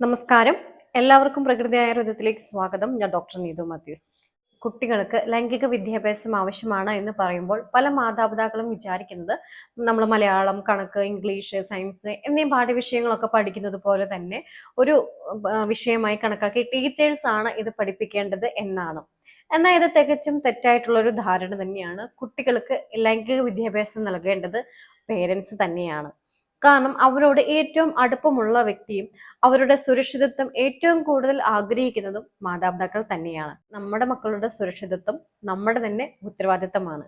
നമസ്കാരം. എല്ലാവർക്കും പ്രകൃതി ആയുർവേദത്തിലേക്ക് സ്വാഗതം. ഞാൻ ഡോക്ടർ നീതു മാത്യൂസ്. കുട്ടികൾക്ക് ലൈംഗിക വിദ്യാഭ്യാസം ആവശ്യമാണ് എന്ന് പറയുമ്പോൾ പല മാതാപിതാക്കളും വിചാരിക്കുന്നത് നമ്മൾ മലയാളം കണക്ക് ഇംഗ്ലീഷ് സയൻസ് എന്നീ പാഠ്യവിഷയങ്ങളൊക്കെ പഠിക്കുന്നത് പോലെ തന്നെ ഒരു വിഷയമായി കണക്കാക്കി ടീച്ചേഴ്സ് ആണ് ഇത് പഠിപ്പിക്കേണ്ടത് എന്നാണ്. എന്നാൽ ഇത് തികച്ചും തെറ്റായിട്ടുള്ള ഒരു ധാരണ തന്നെയാണ് കുട്ടികൾക്ക് ലൈംഗിക വിദ്യാഭ്യാസം നൽകേണ്ടത് പേരൻസ് തന്നെയാണ്. കാരണം അവരോട് ഏറ്റവും അടുപ്പമുള്ള വ്യക്തിയും അവരുടെ സുരക്ഷിതത്വം ഏറ്റവും കൂടുതൽ ആഗ്രഹിക്കുന്നതും മാതാപിതാക്കൾ തന്നെയാണ്. നമ്മുടെ മക്കളുടെ സുരക്ഷിതത്വം നമ്മുടെ തന്നെ ഉത്തരവാദിത്തമാണ്.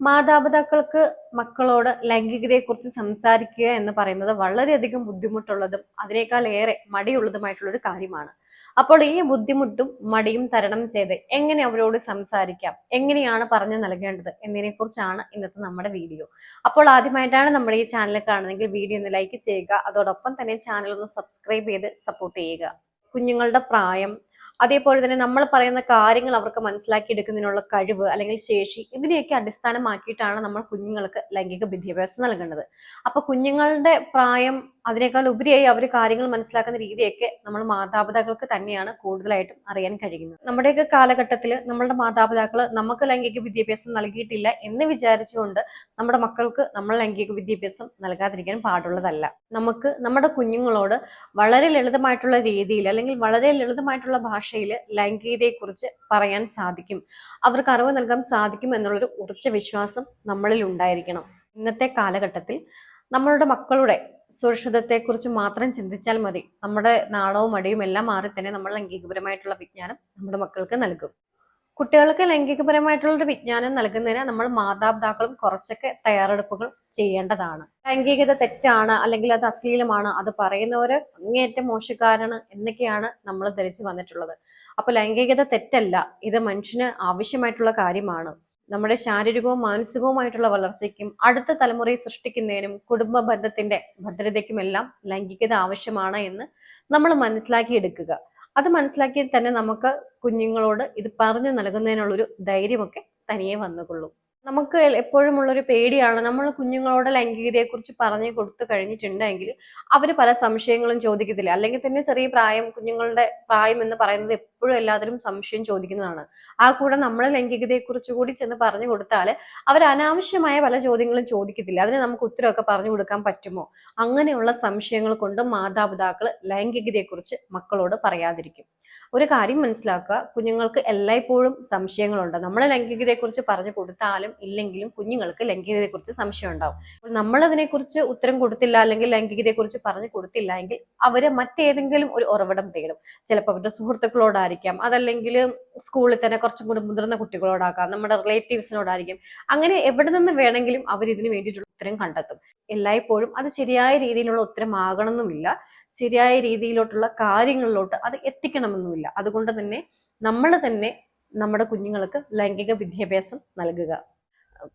മാതാപിതാക്കൾക്ക് മക്കളോട് ലൈംഗികതയെക്കുറിച്ച് സംസാരിക്കുക എന്ന് പറയുന്നത് വളരെയധികം ബുദ്ധിമുട്ടുള്ളതും അതിനേക്കാൾ ഏറെ മടിയുള്ളതുമായിട്ടുള്ള ഒരു കാര്യമാണ്. അപ്പോൾ ഈ ബുദ്ധിമുട്ടും മടിയും തരണം ചെയ്ത് എങ്ങനെ അവരോട് സംസാരിക്കാം എങ്ങനെയാണ് പറഞ്ഞു നൽകേണ്ടത് എന്നതിനെ കുറിച്ചാണ് ഇന്നത്തെ നമ്മുടെ വീഡിയോ. അപ്പോൾ ആദ്യമായിട്ടാണ് നമ്മുടെ ഈ ചാനൽ കാണുന്നതെങ്കിൽ വീഡിയോ ഒന്ന് ലൈക്ക് ചെയ്യുക അതോടൊപ്പം തന്നെ ചാനൽ ഒന്ന് സബ്സ്ക്രൈബ് ചെയ്ത് സപ്പോർട്ട് ചെയ്യുക. കുഞ്ഞുങ്ങളുടെ പ്രായം അതേപോലെ തന്നെ നമ്മൾ പറയുന്ന കാര്യങ്ങൾ അവർക്ക് മനസ്സിലാക്കി എടുക്കുന്നതിനുള്ള കഴിവ് അല്ലെങ്കിൽ ശേഷി ഇതിനെയൊക്കെ അടിസ്ഥാനമാക്കിയിട്ടാണ് നമ്മൾ കുഞ്ഞുങ്ങൾക്ക് ലൈംഗിക വിദ്യാഭ്യാസം നൽകേണ്ടത്. അപ്പൊ കുഞ്ഞുങ്ങളുടെ പ്രായം അതിനേക്കാൾ ഉപരിയായി അവർ കാര്യങ്ങൾ മനസ്സിലാക്കുന്ന രീതിയൊക്കെ നമ്മൾ മാതാപിതാക്കൾക്ക് തന്നെയാണ് കൂടുതലായിട്ടും അറിയാൻ കഴിയുന്നത്. നമ്മുടെയൊക്കെ കാലഘട്ടത്തിൽ നമ്മളുടെ മാതാപിതാക്കൾ നമുക്ക് ലൈംഗിക വിദ്യാഭ്യാസം നൽകിയിട്ടില്ല എന്ന് വിചാരിച്ചുകൊണ്ട് നമ്മുടെ മക്കൾക്ക് നമ്മൾ ലൈംഗിക വിദ്യാഭ്യാസം നൽകാതിരിക്കാൻ പാടുള്ളതല്ല. നമുക്ക് നമ്മുടെ കുഞ്ഞുങ്ങളോട് വളരെ ലളിതമായിട്ടുള്ള രീതിയിൽ അല്ലെങ്കിൽ വളരെ ലളിതമായിട്ടുള്ള ഭാഷയിൽ ലൈംഗികതയെക്കുറിച്ച് പറയാൻ സാധിക്കും. അവർക്ക് അറിവ് നൽകാൻ സാധിക്കും എന്നുള്ളൊരു ഉറച്ച വിശ്വാസം നമ്മളിൽ ഉണ്ടായിരിക്കണം. ഇന്നത്തെ കാലഘട്ടത്തിൽ നമ്മളുടെ മക്കളുടെ സുരക്ഷിതത്തെക്കുറിച്ച് മാത്രം ചിന്തിച്ചാൽ മതി. നമ്മുടെ നാണവും മടിയും എല്ലാം മാറി തന്നെ നമ്മൾ ലൈംഗികപരമായിട്ടുള്ള വിജ്ഞാനം നമ്മുടെ മക്കൾക്ക് നൽകും. കുട്ടികൾക്ക് ലൈംഗികപരമായിട്ടുള്ള വിജ്ഞാനം നൽകുന്നതിന് നമ്മൾ മാതാപിതാക്കളും കുറച്ചൊക്കെ തയ്യാറെടുപ്പുകൾ ചെയ്യേണ്ടതാണ്. ലൈംഗികത തെറ്റാണ് അല്ലെങ്കിൽ അത് അശ്ലീലമാണ് അത് പറയുന്നവര് അങ്ങേയറ്റം മോശക്കാരാണ് എന്നൊക്കെയാണ് നമ്മൾ ധരിച്ചു വന്നിട്ടുള്ളത്. അപ്പൊ ലൈംഗികത തെറ്റല്ല ഇത് മനുഷ്യന് ആവശ്യമായിട്ടുള്ള കാര്യമാണ്. നമ്മുടെ ശാരീരികവും മാനസികവുമായിട്ടുള്ള വളർച്ചയ്ക്കും അടുത്ത തലമുറയെ സൃഷ്ടിക്കുന്നതിനും കുടുംബ ബന്ധത്തിന്റെ ഭദ്രതയ്ക്കുമെല്ലാം ലൈംഗികത ആവശ്യമാണ് എന്ന് നമ്മൾ മനസ്സിലാക്കിയെടുക്കുക. അത് മനസ്സിലാക്കി തന്നെ നമുക്ക് കുഞ്ഞുങ്ങളോട് ഇത് പറഞ്ഞു നൽകുന്നതിനുള്ളൊരു ധൈര്യമൊക്കെ തനിയെ വന്നുകൊള്ളും. നമുക്ക് എപ്പോഴും ഉള്ളൊരു പേടിയാണ്. നമ്മൾ കുഞ്ഞുങ്ങളോട് ലൈംഗികതയെക്കുറിച്ച് പറഞ്ഞു കൊടുത്തു കഴിഞ്ഞിട്ടുണ്ടെങ്കിൽ അവർ പല സംശയങ്ങളും ചോദിക്കത്തില്ല. അല്ലെങ്കിൽ തന്നെ ചെറിയ പ്രായം കുഞ്ഞുങ്ങളുടെ പ്രായം എന്ന് പറയുന്നത് എപ്പോഴും എല്ലാത്തിലും സംശയം ചോദിക്കുന്നതാണ്. ആ കൂടെ നമ്മൾ ലൈംഗികതയെക്കുറിച്ച് കൂടി ചെന്ന് പറഞ്ഞു കൊടുത്താൽ അവർ അനാവശ്യമായ പല ചോദ്യങ്ങളും ചോദിക്കത്തില്ല. അതിന് നമുക്ക് ഉത്തരമൊക്കെ പറഞ്ഞു കൊടുക്കാൻ പറ്റുമോ? അങ്ങനെയുള്ള സംശയങ്ങൾ കൊണ്ട് മാതാപിതാക്കൾ ലൈംഗികതയെക്കുറിച്ച് മക്കളോട് പറയാതിരിക്കും. ഒരു കാര്യം മനസ്സിലാക്കുക. കുഞ്ഞുങ്ങൾക്ക് എല്ലായ്പ്പോഴും സംശയങ്ങളുണ്ട്. നമ്മൾ ലൈംഗികതയെക്കുറിച്ച് പറഞ്ഞു കൊടുത്താലും ഇല്ലെങ്കിലും കുഞ്ഞുങ്ങൾക്ക് ലൈംഗികതയെക്കുറിച്ച് സംശയം ഉണ്ടാവും നമ്മൾ അതിനെക്കുറിച്ച് ഉത്തരം കൊടുത്തില്ല അല്ലെങ്കിൽ ലൈംഗികതയെക്കുറിച്ച് പറഞ്ഞു കൊടുത്തില്ല എങ്കിൽ അവർ മറ്റേതെങ്കിലും ഒരു ഉറവിടം തേടും. ചിലപ്പോൾ അവരുടെ സുഹൃത്തുക്കളോടായിരിക്കാം. അതല്ലെങ്കിൽ സ്കൂളിൽ തന്നെ കുറച്ചും കൂടി മുതിർന്ന കുട്ടികളോടാക്കാം നമ്മുടെ റിലേറ്റീവ്സിനോടായിരിക്കും. അങ്ങനെ എവിടെ നിന്ന് വേണമെങ്കിലും അവർ ഇതിന് വേണ്ടിയിട്ടുള്ള ഉത്തരം കണ്ടെത്തും. എല്ലായ്പ്പോഴും അത് ശരിയായ രീതിയിലുള്ള ഉത്തരമാകണമെന്നുമില്ല. ശരിയായ രീതിയിലോട്ടുള്ള കാര്യങ്ങളിലോട്ട് അത് എത്തിക്കണമെന്നുമില്ല. അതുകൊണ്ട് തന്നെ നമ്മൾ തന്നെ നമ്മുടെ കുഞ്ഞുങ്ങൾക്ക് ലൈംഗിക വിദ്യാഭ്യാസം നൽകുക.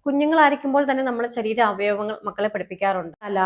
കുഞ്ഞുങ്ങളായിരിക്കുമ്പോൾ തന്നെ നമ്മൾ ശരീര അവയവങ്ങൾ മക്കളെ പഠിപ്പിക്കാറുണ്ട്. തല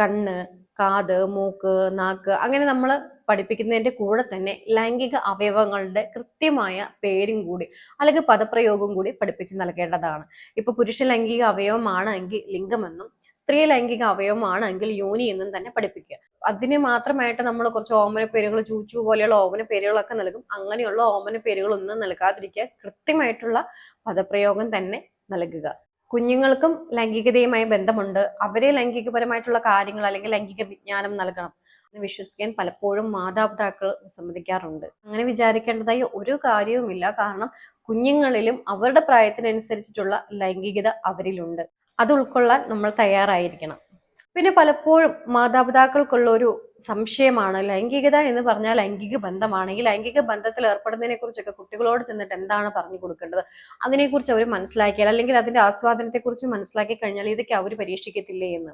കണ്ണ് കാത് മൂക്ക് നാക്ക് അങ്ങനെ നമ്മൾ പഠിപ്പിക്കുന്നതിന്റെ കൂടെ തന്നെ ലൈംഗിക അവയവങ്ങളുടെ കൃത്യമായ പേരും കൂടി അല്ലെങ്കിൽ പദപ്രയോഗം കൂടി പഠിപ്പിച്ച് നൽകേണ്ടതാണ്. ഇപ്പൊ പുരുഷ ലൈംഗിക അവയവമാണ് എങ്കിൽ ലിംഗമെന്നും സ്ത്രീ ലൈംഗിക അവയവമാണ് എങ്കിൽ യോനി എന്നും തന്നെ പഠിപ്പിക്കുക. അതിന് മാത്രമായിട്ട് നമ്മൾ കുറച്ച് ഓമന പേരുകൾ ചൂച്ചു പോലെയുള്ള ഓമന പേരുകളൊക്കെ നൽകും. അങ്ങനെയുള്ള ഓമന പേരുകളൊന്നും നൽകാതിരിക്കുക. കൃത്യമായിട്ടുള്ള പദപ്രയോഗം തന്നെ നൽകുക. കുഞ്ഞുങ്ങൾക്കും ലൈംഗികതയുമായി ബന്ധമുണ്ട്. അവരെ ലൈംഗികപരമായിട്ടുള്ള കാര്യങ്ങൾ അല്ലെങ്കിൽ ലൈംഗിക വിജ്ഞാനം നൽകണം എന്ന് വിശ്വസിക്കാൻ പലപ്പോഴും മാതാപിതാക്കൾ വിസമ്മതിക്കാറുണ്ട്. അങ്ങനെ വിചാരിക്കേണ്ടതായി ഒരു കാര്യവുമില്ല. കാരണം കുഞ്ഞുങ്ങളിലും അവരുടെ പ്രായത്തിനനുസരിച്ചിട്ടുള്ള ലൈംഗികത അവരിലുണ്ട്. അത് ഉൾക്കൊള്ളാൻ നമ്മൾ തയ്യാറായിരിക്കണം. പിന്നെ പലപ്പോഴും മാതാപിതാക്കൾക്കുള്ള ഒരു സംശയമാണ്. ലൈംഗികത എന്ന് പറഞ്ഞാൽ ലൈംഗിക ബന്ധമാണ് ഈ ലൈംഗിക ബന്ധത്തിൽ ഏർപ്പെടുന്നതിനെ കുറിച്ചൊക്കെ കുട്ടികളോട് ചെന്നിട്ട് എന്താണ് പറഞ്ഞു കൊടുക്കേണ്ടത്? അതിനെക്കുറിച്ച് അവർ മനസ്സിലാക്കിയാൽ അല്ലെങ്കിൽ അതിന്റെ ആസ്വാദനത്തെക്കുറിച്ച് മനസ്സിലാക്കി കഴിഞ്ഞാൽ ഇതൊക്കെ അവർ പരീക്ഷിക്കത്തില്ലേ എന്ന്.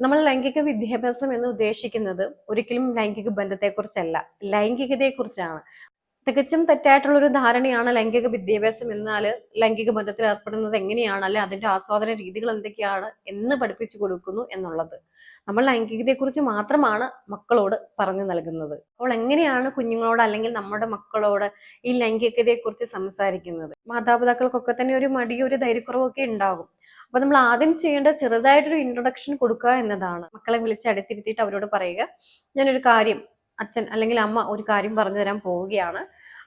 നമ്മൾ ലൈംഗിക വിദ്യാഭ്യാസം എന്ന് ഉദ്ദേശിക്കുന്നത് ഒരിക്കലും ലൈംഗിക ബന്ധത്തെക്കുറിച്ചല്ല. ലൈംഗികതയെക്കുറിച്ചാണ്. തികച്ചും തെറ്റായിട്ടുള്ള ഒരു ധാരണയാണ് ലൈംഗിക വിദ്യാഭ്യാസം എന്നാൽ ലൈംഗിക ബന്ധത്തിൽ ഏർപ്പെടുന്നത് എങ്ങനെയാണ്? അല്ലെ അതിന്റെ ആസ്വാദന രീതികൾ എന്തൊക്കെയാണ് എന്ന് പഠിപ്പിച്ചു കൊടുക്കുന്നു എന്നുള്ളത്. നമ്മൾ ലൈംഗികതയെക്കുറിച്ച് മാത്രമാണ് മക്കളോട് പറഞ്ഞു നൽകുന്നത്. അപ്പോൾ എങ്ങനെയാണ് കുഞ്ഞുങ്ങളോട് അല്ലെങ്കിൽ നമ്മുടെ മക്കളോട് ഈ ലൈംഗികതയെക്കുറിച്ച് സംസാരിക്കുന്നത്? മാതാപിതാക്കൾക്കൊക്കെ തന്നെ ഒരു മടിയും ഒരു ധൈര്യക്കുറവൊക്കെ ഉണ്ടാകും. അപ്പൊ നമ്മൾ ആദ്യം ചെയ്യേണ്ട ചെറുതായിട്ടൊരു ഇൻട്രൊഡക്ഷൻ കൊടുക്കുക എന്നതാണ്. മക്കളെ വിളിച്ച് അടുത്തിരുത്തിയിട്ട് അവരോട് പറയുക ഞാനൊരു കാര്യം അച്ഛൻ അല്ലെങ്കിൽ അമ്മ ഒരു കാര്യം പറഞ്ഞു തരാൻ പോവുകയാണ്.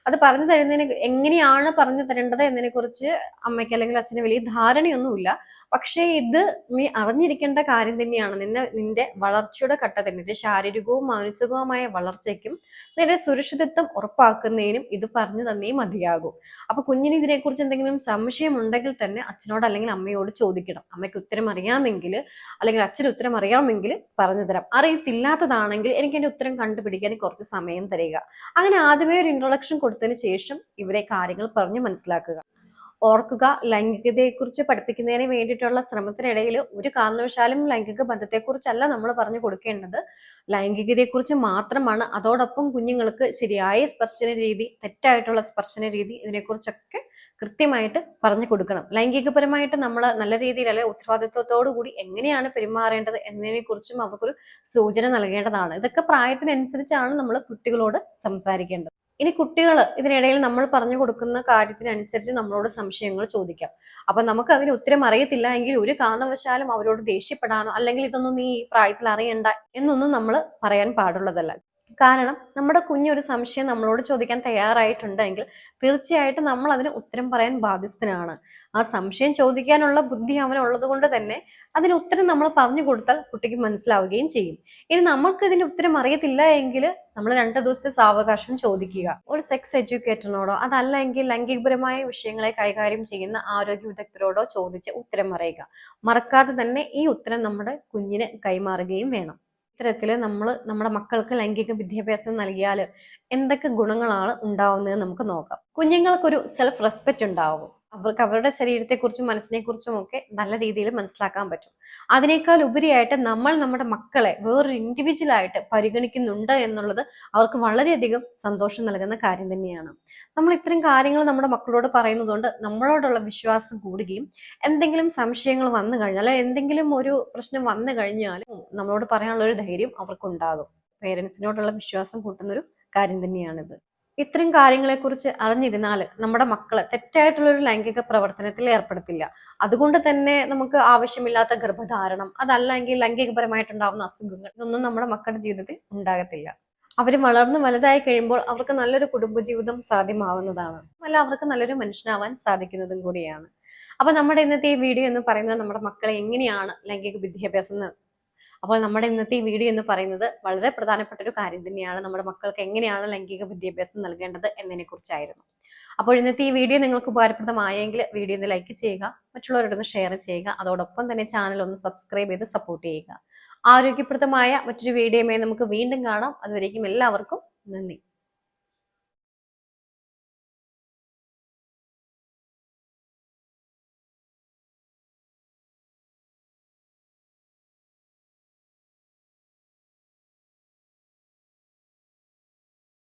അത് പറഞ്ഞു തരുന്നതിന് എങ്ങനെയാണ് പറഞ്ഞു തരേണ്ടത് എന്നതിനെ കുറിച്ച് അമ്മയ്ക്ക് അല്ലെങ്കിൽ അച്ഛന് വലിയ ധാരണയൊന്നുമില്ല. പക്ഷേ ഇത് നീ അറിഞ്ഞിരിക്കേണ്ട കാര്യം തന്നെയാണ്. നിന്നെ നിന്റെ വളർച്ചയുടെ ഘട്ടത്തിൽ നിന്റെ ശാരീരികവും മാനസികവുമായ വളർച്ചയ്ക്കും നിന്റെ സുരക്ഷിതത്വം ഉറപ്പാക്കുന്നതിനും ഇത് പറഞ്ഞു തന്നേ മതിയാകും. അപ്പൊ കുഞ്ഞിന് ഇതിനെക്കുറിച്ച് എന്തെങ്കിലും സംശയം ഉണ്ടെങ്കിൽ തന്നെ അച്ഛനോട് അല്ലെങ്കിൽ അമ്മയോട് ചോദിക്കണം. അമ്മയ്ക്ക് ഉത്തരം അറിയാമെങ്കിൽ അല്ലെങ്കിൽ അച്ഛന് ഉത്തരം അറിയാമെങ്കിൽ പറഞ്ഞു തരാം. അറിയത്തില്ലാത്തതാണെങ്കിൽ എനിക്ക് എന്റെ ഉത്തരം കണ്ടുപിടിക്കാൻ കുറച്ച് സമയം തരിക. അങ്ങനെ ആദ്യമേ ഒരു ഇൻട്രൊഡക്ഷൻ കൊടുത്തതിന് ശേഷം ഇവരെ കാര്യങ്ങൾ പറഞ്ഞ് മനസ്സിലാക്കുക. ഓർക്കുക ലൈംഗികതയെക്കുറിച്ച് പഠിപ്പിക്കുന്നതിന് വേണ്ടിയിട്ടുള്ള ശ്രമത്തിനിടയിൽ ഒരു കാരണവശാലും ലൈംഗിക ബന്ധത്തെക്കുറിച്ചല്ല നമ്മൾ പറഞ്ഞു കൊടുക്കേണ്ടത്. ലൈംഗികതയെക്കുറിച്ച് മാത്രമാണ്. അതോടൊപ്പം കുഞ്ഞുങ്ങൾക്ക് ശരിയായ സ്പർശന രീതി തെറ്റായിട്ടുള്ള സ്പർശന രീതി ഇതിനെക്കുറിച്ചൊക്കെ കൃത്യമായിട്ട് പറഞ്ഞു കൊടുക്കണം. ലൈംഗികപരമായിട്ട് നമ്മൾ നല്ല രീതിയിൽ അല്ലെ ഉത്തരവാദിത്വത്തോടു കൂടി എങ്ങനെയാണ് പെരുമാറേണ്ടത് എന്നതിനെ കുറിച്ചും അവർക്കൊരു സൂചന നൽകേണ്ടതാണ്. ഇതൊക്കെ പ്രായത്തിനനുസരിച്ചാണ് നമ്മൾ കുട്ടികളോട് സംസാരിക്കേണ്ടത്. ഇനി കുട്ടികൾ ഇതിനിടയിൽ നമ്മൾ പറഞ്ഞു കൊടുക്കുന്ന കാര്യത്തിനനുസരിച്ച് നമ്മളോട് സംശയങ്ങൾ ചോദിക്കാം. അപ്പൊ നമുക്ക് അതിന് ഉത്തരം അറിയത്തില്ല എങ്കിൽ ഒരു കാരണവശാലും അവരോട് ദേഷ്യപ്പെടാനോ അല്ലെങ്കിൽ ഇതൊന്നും നീ ഈ പ്രായത്തിൽ അറിയണ്ട എന്നൊന്നും നമ്മൾ പറയാൻ പാടുള്ളതല്ല. കാരണം നമ്മുടെ കുഞ്ഞൊരു സംശയം നമ്മളോട് ചോദിക്കാൻ തയ്യാറായിട്ടുണ്ടെങ്കിൽ തീർച്ചയായിട്ടും നമ്മൾ അതിന് ഉത്തരം പറയാൻ ബാധ്യസ്ഥനാണ്. ആ സംശയം ചോദിക്കാനുള്ള ബുദ്ധി അവനുള്ളത് കൊണ്ട് തന്നെ അതിന് ഉത്തരം നമ്മൾ പറഞ്ഞു കൊടുത്താൽ കുട്ടിക്ക് മനസ്സിലാവുകയും ചെയ്യും. ഇനി നമ്മൾക്ക് ഇതിന് ഉത്തരം അറിയത്തില്ല എങ്കിൽ നമ്മൾ രണ്ട് ദിവസത്തെ സാവകാശം ചോദിക്കുക. ഒരു സെക്സ് എഡ്യൂക്കേറ്ററിനോടോ അതല്ലെങ്കിൽ ലൈംഗികപരമായ വിഷയങ്ങളെ കൈകാര്യം ചെയ്യുന്ന ആരോഗ്യ വിദഗ്ധരോടോ ചോദിച്ച് ഉത്തരം അറിയുക. മറക്കാതെ തന്നെ ഈ ഉത്തരം നമ്മുടെ കുഞ്ഞിന് കൈമാറുകയും വേണം. ഇത്തരത്തിൽ നമ്മൾ നമ്മുടെ മക്കൾക്ക് ലൈംഗിക വിദ്യാഭ്യാസം നൽകിയാൽ എന്തൊക്കെ ഗുണങ്ങളാണ് ഉണ്ടാവുന്നത് നമുക്ക് നോക്കാം. കുഞ്ഞുങ്ങൾക്കൊരു സെൽഫ് റെസ്പെക്റ്റ് ഉണ്ടാവും. അവർക്ക് അവരുടെ ശരീരത്തെക്കുറിച്ചും മനസ്സിനെക്കുറിച്ചും ഒക്കെ നല്ല രീതിയിൽ മനസ്സിലാക്കാൻ പറ്റും. അതിനേക്കാൾ ഉപരിയായിട്ട് നമ്മൾ നമ്മുടെ മക്കളെ വേറൊരു ഇൻഡിവിജ്വൽ ആയിട്ട് പരിഗണിക്കുന്നുണ്ട് എന്നുള്ളത് അവർക്ക് വളരെയധികം സന്തോഷം നൽകുന്ന കാര്യം തന്നെയാണ്. നമ്മൾ ഇത്തരം കാര്യങ്ങൾ നമ്മുടെ മക്കളോട് പറയുന്നതുകൊണ്ട് നമ്മളോടുള്ള വിശ്വാസം കൂടുകയും എന്തെങ്കിലും സംശയങ്ങൾ വന്നു കഴിഞ്ഞാൽ എന്തെങ്കിലും ഒരു പ്രശ്നം വന്നു കഴിഞ്ഞാൽ നമ്മളോട് പറയാനുള്ള ഒരു ധൈര്യം അവർക്കുണ്ടാകും. പേരൻസിനോടുള്ള വിശ്വാസം കൂട്ടുന്ന ഒരു കാര്യം തന്നെയാണിത്. ഇത്തരം കാര്യങ്ങളെക്കുറിച്ച് അറിഞ്ഞിരുന്നാൽ നമ്മുടെ മക്കളെ തെറ്റായിട്ടുള്ള ഒരു ലൈംഗിക പ്രവർത്തനത്തിൽ ഏർപ്പെടുത്തില്ല. അതുകൊണ്ട് തന്നെ നമുക്ക് ആവശ്യമില്ലാത്ത ഗർഭധാരണം അതല്ലെങ്കിൽ ലൈംഗികപരമായിട്ടുണ്ടാവുന്ന അസുഖങ്ങൾ ഇതൊന്നും നമ്മുടെ മക്കളുടെ ജീവിതത്തിൽ ഉണ്ടാകത്തില്ല. അവർ വളർന്ന് വലുതായി കഴിയുമ്പോൾ അവർക്ക് നല്ലൊരു കുടുംബജീവിതം സാധ്യമാവുന്നതാണ്. അല്ല അവർക്ക് നല്ലൊരു മനുഷ്യനാവാൻ സാധിക്കുന്നതും കൂടിയാണ്. അപ്പൊ നമ്മുടെ ഇന്നത്തെ ഈ വീഡിയോ എന്ന് പറയുന്നത് നമ്മുടെ മക്കളെ എങ്ങനെയാണ് ലൈംഗിക വിദ്യാഭ്യാസം അപ്പോൾ നമ്മുടെ ഇന്നത്തെ ഈ വീഡിയോ എന്ന് പറയുന്നത് വളരെ പ്രധാനപ്പെട്ട ഒരു കാര്യം തന്നെയാണ്. നമ്മുടെ മക്കൾക്ക് എങ്ങനെയാണ് ലൈംഗിക വിദ്യാഭ്യാസം നൽകേണ്ടത് എന്നതിനെ കുറിച്ചായിരുന്നു അപ്പോൾ ഇന്നത്തെ ഈ വീഡിയോ നിങ്ങൾക്ക് ഉപകാരപ്രദമായെങ്കിൽ വീഡിയോ ഒന്ന് ലൈക്ക് ചെയ്യുക മറ്റുള്ളവരോടൊന്ന് ഷെയർ ചെയ്യുക അതോടൊപ്പം തന്നെ ചാനൽ ഒന്ന് സബ്സ്ക്രൈബ് ചെയ്ത് സപ്പോർട്ട് ചെയ്യുക. ആരോഗ്യപ്രദമായ മറ്റൊരു വീഡിയോയുമായി നമുക്ക് വീണ്ടും കാണാം. അതുവരേക്കും എല്ലാവർക്കും നന്ദി.